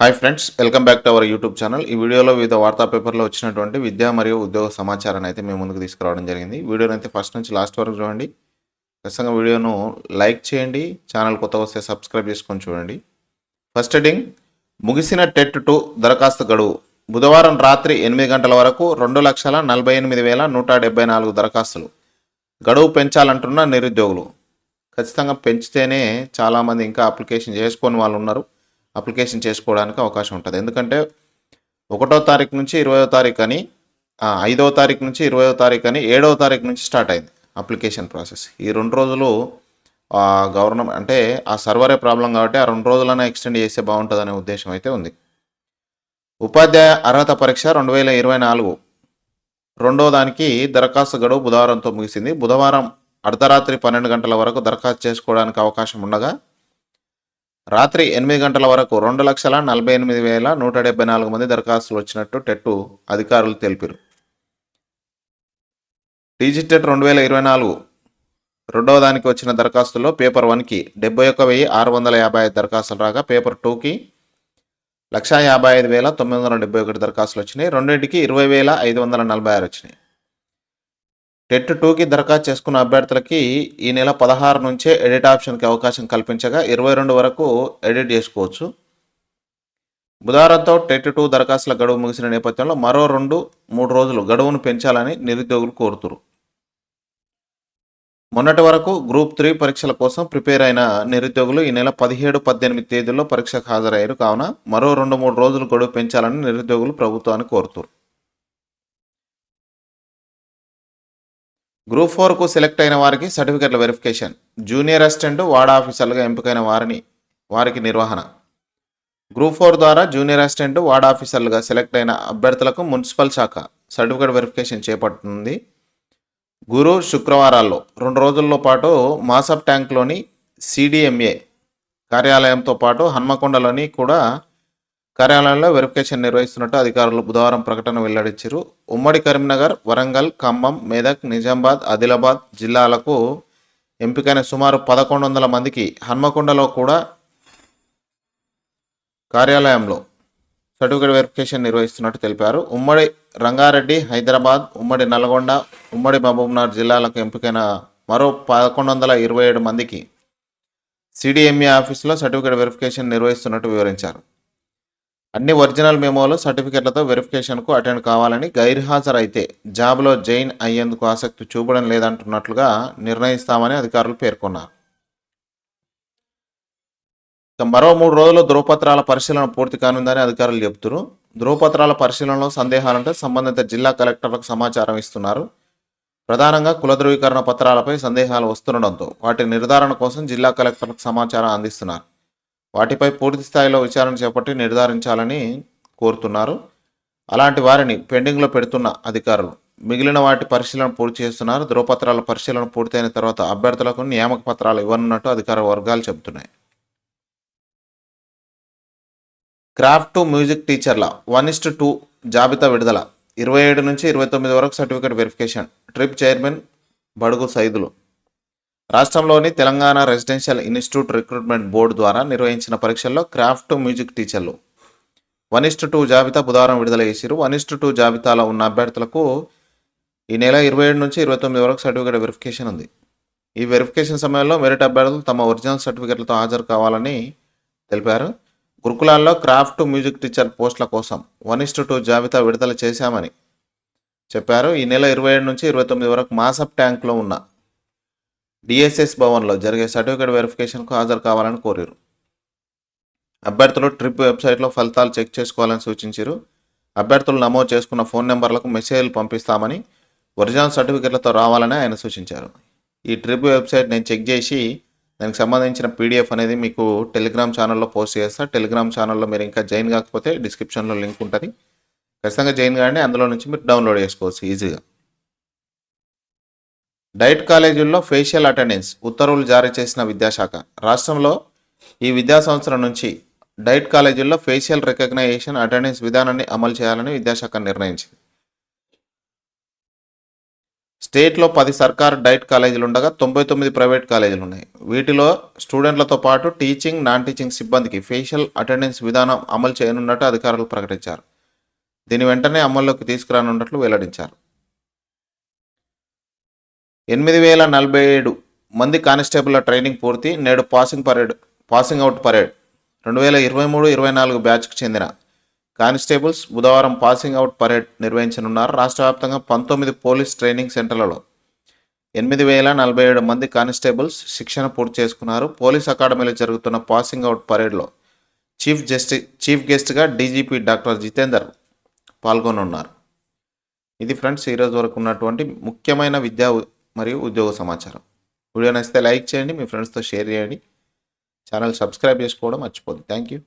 Hi friends welcome back to our YouTube channel. ఈ వీడియోలో వివిధ వార్తా పేపర్లో వచ్చినటువంటి విద్యా మరియు ఉద్యోగ సమాచారాన్ని అయితే మేము ముందుకు తీసుకురావడం జరిగింది. వీడియోని అయితే ఫస్ట్ నుంచి లాస్ట్ వరకు చూడండి. ఖచ్చితంగా వీడియోను లైక్ చేయండి ఛానల్ కొత్త వస్తే సబ్స్క్రైబ్ చేసుకొని చూడండి. ఫస్ట్ హెడింగ్ ముగిసిన టెట్ టు దరఖాస్తు గడువు. బుధవారం రాత్రి ఎనిమిది గంటల వరకు రెండు లక్షల నలభై ఎనిమిది వేల నూట డెబ్బై నాలుగు దరఖాస్తులు. గడువు పెంచాలంటున్న నిరుద్యోగులు. ఖచ్చితంగా పెంచితేనే చాలామంది ఇంకా అప్లికేషన్ చేసుకొని వాళ్ళు ఉన్నారు. అప్లికేషన్ చేసుకోవడానికి అవకాశం ఉంటుంది. ఎందుకంటే ఒకటో తారీఖు నుంచి ఇరవయో తారీఖు అని ఐదవ తారీఖు నుంచి ఇరవయో తారీఖు అని ఏడవ తారీఖు నుంచి స్టార్ట్ అయింది అప్లికేషన్ ప్రాసెస్. ఈ రెండు రోజులు గవర్నమెంట్ అంటే ఆ సర్వరే ప్రాబ్లం కాబట్టి ఆ రెండు రోజులైనా ఎక్స్టెండ్ చేస్తే బాగుంటుంది అనే ఉద్దేశం అయితే ఉంది. ఉపాధ్యాయ అర్హత పరీక్ష రెండు వేల ఇరవై నాలుగు. రెండో దానికి దరఖాస్తు గడువు బుధవారంతో ముగిసింది. బుధవారం అర్ధరాత్రి పన్నెండు గంటల వరకు దరఖాస్తు చేసుకోవడానికి అవకాశం ఉండగా రాత్రి ఎనిమిది గంటల వరకు రెండు లక్షల నలభై ఎనిమిది వేల నూట డెబ్బై నాలుగు మంది దరఖాస్తులు వచ్చినట్టు టెట్టు అధికారులు తెలిపారు. డిజిటెట్ రెండు వేల ఇరవై నాలుగు రెండవ దానికి వచ్చిన దరఖాస్తుల్లో పేపర్ వన్కి డెబ్బై ఒక్క వెయ్యి ఆరు వందల యాభై ఐదు దరఖాస్తులు రాగా పేపర్ టూకి లక్షా యాభై ఐదు వేల తొమ్మిది వందల డెబ్బై ఒకటి దరఖాస్తులు వచ్చినాయి. రెండింటికి ఇరవై వేల ఐదు వందల నలభై ఆరు వచ్చినాయి. టెట్ టూకి దరఖాస్తు చేసుకున్న అభ్యర్థులకి ఈ నెల పదహారు నుంచే ఎడిట్ ఆప్షన్కి అవకాశం కల్పించగా ఇరవై రెండు వరకు ఎడిట్ చేసుకోవచ్చు. బుధవారంతో టెట్ టూ దరఖాస్తుల గడువు ముగిసిన నేపథ్యంలో మరో రెండు మూడు రోజులు గడువును పెంచాలని నిరుద్యోగులు కోరుతురు. మొన్నటి వరకు గ్రూప్ త్రీ పరీక్షల కోసం ప్రిపేర్ అయిన నిరుద్యోగులు ఈ నెల పదిహేడు పద్దెనిమిది తేదీల్లో పరీక్షకు హాజరయ్యారు. కావున మరో రెండు మూడు రోజులు గడువు పెంచాలని నిరుద్యోగులు ప్రభుత్వాన్ని కోరుతురు. గ్రూప్ ఫోర్కు సెలెక్ట్ అయిన వారికి సర్టిఫికెట్ల వెరిఫికేషన్. జూనియర్ అసిస్టెంట్ వార్డ్ ఆఫీసర్లుగా ఎంపికైన వారిని వారికి నిర్వహణ. గ్రూప్ ఫోర్ ద్వారా జూనియర్ అసిస్టెంట్ వార్డ్ ఆఫీసర్లుగా సెలెక్ట్ అయిన అభ్యర్థులకు మున్సిపల్ శాఖ సర్టిఫికెట్ వెరిఫికేషన్ చేపడుతుంది. గురు శుక్రవారాల్లో రెండు రోజుల్లో పాటు మాసప్ ట్యాంక్లోని సిడిఎంఏ కార్యాలయంతో పాటు హన్మకొండలోని కూడా కార్యాలయంలో వెరిఫికేషన్ నిర్వహిస్తున్నట్టు అధికారులు బుధవారం ప్రకటన వెల్లడించారు. ఉమ్మడి కరీంనగర్ వరంగల్ ఖమ్మం మెదక్ నిజామాబాద్ ఆదిలాబాద్ జిల్లాలకు ఎంపికైన సుమారు పదకొండు వందల మందికి హన్మకొండలో కూడా కార్యాలయంలో సర్టిఫికేట్ వెరిఫికేషన్ నిర్వహిస్తున్నట్టు తెలిపారు. ఉమ్మడి రంగారెడ్డి హైదరాబాద్ ఉమ్మడి నల్గొండ ఉమ్మడి మహబూబ్నగర్ జిల్లాలకు ఎంపికైన మరో పదకొండు వందల ఇరవై ఏడు మందికి సిడిఎంఏ ఆఫీసులో సర్టిఫికేట్ వెరిఫికేషన్ నిర్వహిస్తున్నట్టు వివరించారు. అన్ని ఒరిజినల్ మెమోలు సర్టిఫికెట్లతో వెరిఫికేషన్కు అటెండ్ కావాలని గైర్హాజరైతే జాబ్లో జైన్ అయ్యేందుకు ఆసక్తి చూపడం లేదంటున్నట్లుగా నిర్ణయిస్తామని అధికారులు పేర్కొన్నారు. మరో మూడు రోజులు ధృవపత్రాల పరిశీలన పూర్తి కానుందని అధికారులు చెబుతున్నారు ధృవపత్రాల పరిశీలనలో సందేహాలుంటే సంబంధిత జిల్లా కలెక్టర్లకు సమాచారం ఇస్తున్నారు. ప్రధానంగా కుల ధృవీకరణ పత్రాలపై సందేహాలు వస్తుండడంతో వాటి నిర్ధారణ కోసం జిల్లా కలెక్టర్లకు సమాచారం అందిస్తున్నారు. వాటిపై పూర్తి స్థాయిలో విచారణ చేపట్టి నిర్ధారించాలని కోరుతున్నారు. అలాంటి వారిని పెండింగ్లో పెడుతున్న అధికారులు మిగిలిన వాటి పరిశీలన పూర్తి చేస్తున్నారు. ధృవపత్రాల పరిశీలన పూర్తయిన తర్వాత అభ్యర్థులకు నియామక పత్రాలు ఇవ్వనున్నట్టు అధికార వర్గాలు చెబుతున్నాయి. క్రాఫ్ట్ టు మ్యూజిక్ టీచర్ల వన్ ఇస్ట్ టూ జాబితా విడుదల. ఇరవై ఏడు నుంచి ఇరవై తొమ్మిది వరకు certificate verification. Trip chairman Badugu Saidulu. రాష్ట్రంలోని Telangana residential institute recruitment board ద్వారా నిర్వహించిన పరీక్షల్లో క్రాఫ్ట్ మ్యూజిక్ టీచర్లు. వన్ ఇస్టు టూ జాబితా బుధవారం విడుదల చేసిరు వన్ ఇస్టు టూ జాబితాలో ఉన్న అభ్యర్థులకు ఈ నెల ఇరవై ఏడు నుంచి ఇరవై తొమ్మిది వరకు సర్టిఫికేట్ వెరిఫికేషన్ ఉంది. ఈ వెరిఫికేషన్ సమయంలో మెరిట్ అభ్యర్థులు తమ ఒరిజినల్ సర్టిఫికేట్లతో హాజరు కావాలని తెలిపారు. గురుకులాల్లో క్రాఫ్ట్ మ్యూజిక్ టీచర్ పోస్టుల కోసం వన్ ఇస్టు టూ జాబితా విడుదల చేశామని చెప్పారు. ఈ నెల ఇరవై ఏడు నుంచి ఇరవై తొమ్మిది వరకు మాసప్ ట్యాంక్లో ఉన్న డిఎస్ఎస్ భవన్లో జరిగే సర్టిఫికేట్ వెరిఫికేషన్కు హాజరు కావాలని కోరారు. అభ్యర్థులు ట్రిప్ వెబ్సైట్లో ఫలితాలు చెక్ చేసుకోవాలని సూచించారు. అభ్యర్థులు నమోదు చేసుకున్న ఫోన్ నెంబర్లకు మెసేజ్లు పంపిస్తామని ఒరిజినల్ సర్టిఫికేట్లతో రావాలని ఆయన సూచించారు. ఈ ట్రిప్ వెబ్సైట్ నేను చెక్ చేసి దానికి సంబంధించిన పీడిఎఫ్ అనేది మీకు టెలిగ్రామ్ ఛానల్లో పోస్ట్ చేస్తా. టెలిగ్రామ్ ఛానల్లో మీరు ఇంకా జాయిన్ కాకపోతే డిస్క్రిప్షన్లో లింక్ ఉంటుంది. ఖచ్చితంగా జాయిన్ కానీ అందులో నుంచి మీరు డౌన్లోడ్ చేసుకోవచ్చు ఈజీగా. డైట్ కాలేజీల్లో ఫేషియల్ అటెండెన్స్ ఉత్తర్వులు జారీ చేసిన విద్యాశాఖ. రాష్ట్రంలో ఈ విద్యా సంవత్సరం నుంచి డైట్ కాలేజీల్లో ఫేషియల్ రికగ్నైజేషన్ అటెండెన్స్ విధానాన్ని అమలు చేయాలని విద్యాశాఖ నిర్ణయించింది. స్టేట్లో పది సర్కారు డైట్ కాలేజీలు ఉండగా తొంభై తొమ్మిది ప్రైవేట్ కాలేజీలు ఉన్నాయి. వీటిలో స్టూడెంట్లతో పాటు టీచింగ్ నాన్ టీచింగ్ సిబ్బందికి ఫేషియల్ అటెండెన్స్ విధానం అమలు చేయనున్నట్టు అధికారులు ప్రకటించారు. దీని వెంటనే అమల్లోకి తీసుకురానున్నట్లు వెల్లడించారు. ఎనిమిది వేల నలభై ఏడు మంది కానిస్టేబుల్ల ట్రైనింగ్ పూర్తి నేడు passing parade passing out parade. రెండు వేల ఇరవై మూడు ఇరవై నాలుగు బ్యాచ్కు చెందిన కానిస్టేబుల్స్ బుధవారం పాసింగ్ అవుట్ పరేడ్ నిర్వహించనున్నారు. రాష్ట్ర వ్యాప్తంగా పంతొమ్మిది పోలీస్ ట్రైనింగ్ సెంటర్లలో ఎనిమిది వేల నలభై ఏడు మంది కానిస్టేబుల్స్ శిక్షణ పూర్తి చేసుకున్నారు. పోలీస్ అకాడమీలో జరుగుతున్న పాసింగ్ అవుట్ పరేడ్లో చీఫ్ జస్టి చీఫ్ గెస్ట్గా డీజీపీ డాక్టర్ జితేందర్ పాల్గొనున్నారు ఇది ఫ్రెండ్స్ ఈరోజు వరకు ఉన్నటువంటి ముఖ్యమైన విద్యా మరియు ఉద్యోగ సమాచారం. వీడియో నచ్చితే లైక్ చేయండి మీ ఫ్రెండ్స్తో షేర్ చేయండి. ఛానల్ సబ్స్క్రైబ్ చేసుకోవడం మర్చిపోద్దు థ్యాంక్ యూ